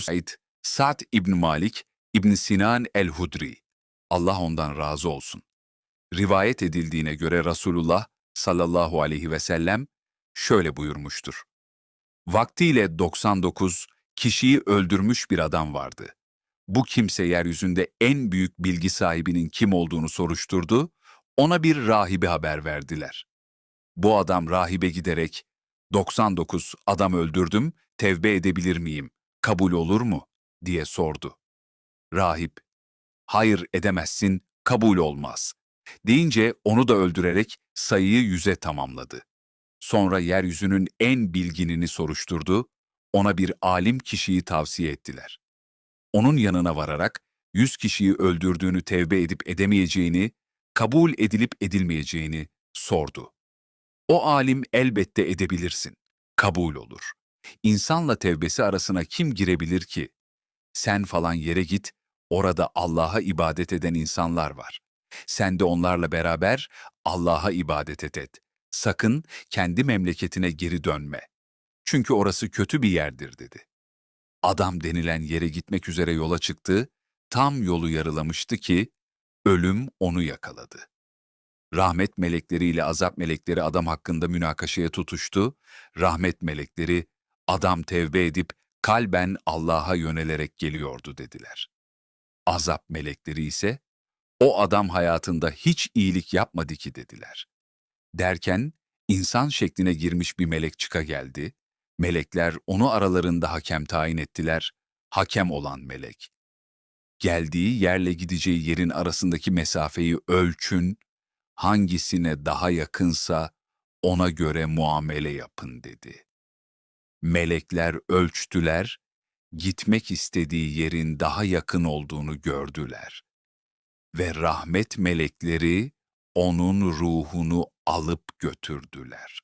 Ebu Said, Sa'd İbn Malik, İbn Sinan el-Hudri. Allah ondan razı olsun. Rivayet edildiğine göre Resulullah sallallahu aleyhi ve sellem şöyle buyurmuştur. Vaktiyle 99 kişiyi öldürmüş bir adam vardı. Bu kimse yeryüzünde en büyük bilgi sahibinin kim olduğunu soruşturdu, ona bir rahibe haber verdiler. Bu adam rahibe giderek, 99 adam öldürdüm, tevbe edebilir miyim, kabul olur mu? diye sordu. Rahip, hayır edemezsin, kabul olmaz. Deyince onu da öldürerek sayıyı yüze tamamladı. Sonra yeryüzünün en bilginini soruşturdu, ona bir alim kişiyi tavsiye ettiler. Onun yanına vararak yüz kişiyi öldürdüğünü tevbe edip edemeyeceğini, kabul edilip edilmeyeceğini sordu. O alim elbette edebilirsin, kabul olur. İnsanla tevbesi arasına kim girebilir ki? Sen falan yere git, orada Allah'a ibadet eden insanlar var. Sen de onlarla beraber Allah'a ibadet et et. Sakın kendi memleketine geri dönme. Çünkü orası kötü bir yerdir dedi. Adam denilen yere gitmek üzere yola çıktı, tam yolu yarılamıştı ki ölüm onu yakaladı. Rahmet melekleriyle azap melekleri adam hakkında münakaşaya tutuştu. Rahmet melekleri adam tevbe edip kalben Allah'a yönelerek geliyordu dediler. Azap melekleri ise o adam hayatında hiç iyilik yapmadı ki dediler. Derken insan şekline girmiş bir melek çıka geldi. Melekler onu aralarında hakem tayin ettiler. Hakem olan melek. Geldiği yerle gideceği yerin arasındaki mesafeyi ölçün, hangisine daha yakınsa ona göre muamele yapın dedi. Melekler ölçtüler, gitmek istediği yerin daha yakın olduğunu gördüler. Ve rahmet melekleri onun ruhunu alıp götürdüler.